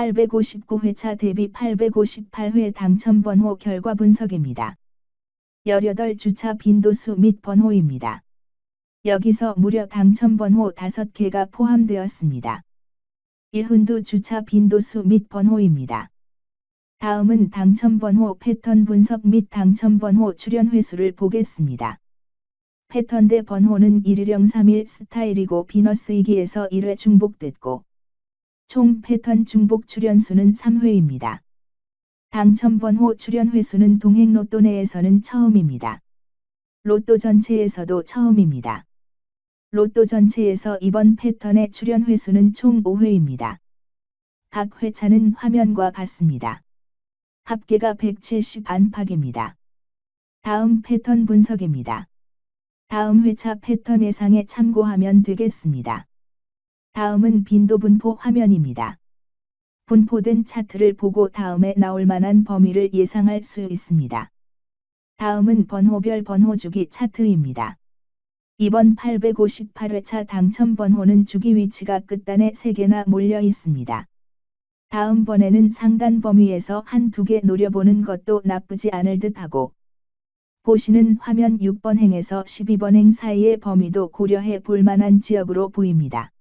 859회차 대비 858회 당첨 번호 결과 분석입니다. 18주차 빈도수 및 번호입니다. 여기서 무려 당첨 번호 5개가 포함되었습니다. 1훈두 주차 빈도수 및 번호입니다. 다음은 당첨 번호 패턴 분석 및 당첨 번호 출연 횟수를 보겠습니다. 패턴 대 번호는 1일령 3일 스타일이고 비너스이기에서 1회 중복됐고 총 패턴 중복 출연 수는 3회입니다. 당첨 번호 출연 횟수는 동행 로또 내에서는 처음입니다. 로또 전체에서도 처음입니다. 로또 전체에서 이번 패턴의 출연 횟수는 총 5회입니다. 각 회차는 화면과 같습니다. 합계가 170 안팎입니다. 다음 패턴 분석입니다. 다음 회차 패턴 예상에 참고하면 되겠습니다. 다음은 빈도 분포 화면입니다. 분포된 차트를 보고 다음에 나올 만한 범위를 예상할 수 있습니다. 다음은 번호별 번호 주기 차트입니다. 이번 858회차 당첨 번호는 주기 위치가 끝단에 3개나 몰려 있습니다. 다음번에는 상단 범위에서 한 두 개 노려보는 것도 나쁘지 않을 듯 하고 보시는 화면 6번 행에서 12번 행 사이의 범위도 고려해 볼 만한 지역으로 보입니다.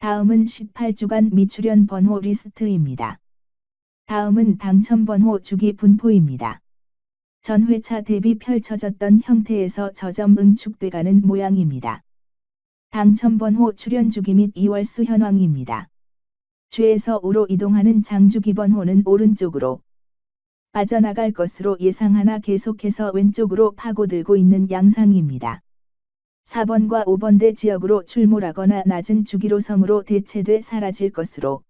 다음은 18주간 미출연 번호 리스트입니다. 다음은 당첨 번호 주기 분포입니다. 전 회차 대비 펼쳐졌던 형태에서 저점 응축돼가는 모양입니다. 당첨 번호 출연 주기 및 2월수 현황입니다. 주에서 우로 이동하는 장주기 번호는 오른쪽으로 빠져나갈 것으로 예상하나 계속해서 왼쪽으로 파고들고 있는 양상입니다. 4번과 5번대 지역으로 출몰하거나 낮은 주기로성으로 대체돼 사라질 것으로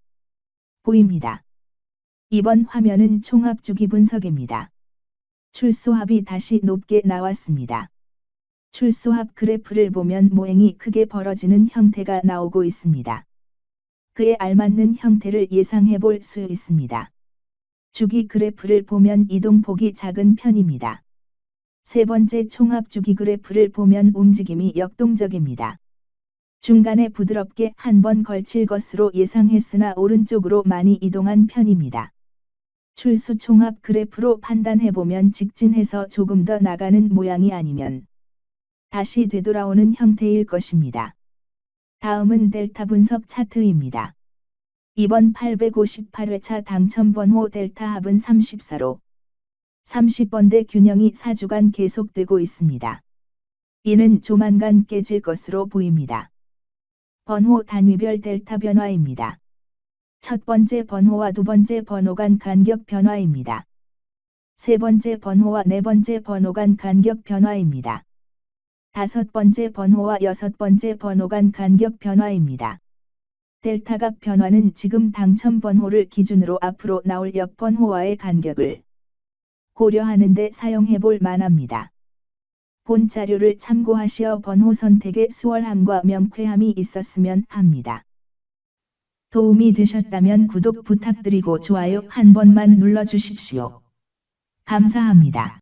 보입니다. 이번 화면은 총합 주기 분석입니다. 출소합이 다시 높게 나왔습니다. 출소합 그래프를 보면 모행이 크게 벌어지는 형태가 나오고 있습니다. 그에 알맞는 형태를 예상해 볼 수 있습니다. 주기 그래프를 보면 이동폭이 작은 편입니다. 세 번째 총합 주기 그래프를 보면 움직임이 역동적입니다. 중간에 부드럽게 한 번 걸칠 것으로 예상했으나 오른쪽으로 많이 이동한 편입니다. 출수 총합 그래프로 판단해보면 직진해서 조금 더 나가는 모양이 아니면 다시 되돌아오는 형태일 것입니다. 다음은 델타 분석 차트입니다. 이번 858회차 당첨번호 델타 합은 34로 30번대 균형이 4주간 계속되고 있습니다. 이는 조만간 깨질 것으로 보입니다. 번호 단위별 델타 변화입니다. 첫 번째 번호와 두 번째 번호 간 간격 변화입니다. 세 번째 번호와 네 번째 번호 간 간격 변화입니다. 다섯 번째 번호와 여섯 번째 번호 간 간격 변화입니다. 델타값 변화는 지금 당첨 번호를 기준으로 앞으로 나올 옆 번호와의 간격을 고려하는 데 사용해 볼 만합니다. 본 자료를 참고하시어 번호 선택에 수월함과 명쾌함이 있었으면 합니다. 도움이 되셨다면 구독 부탁드리고 좋아요 한 번만 눌러주십시오. 감사합니다.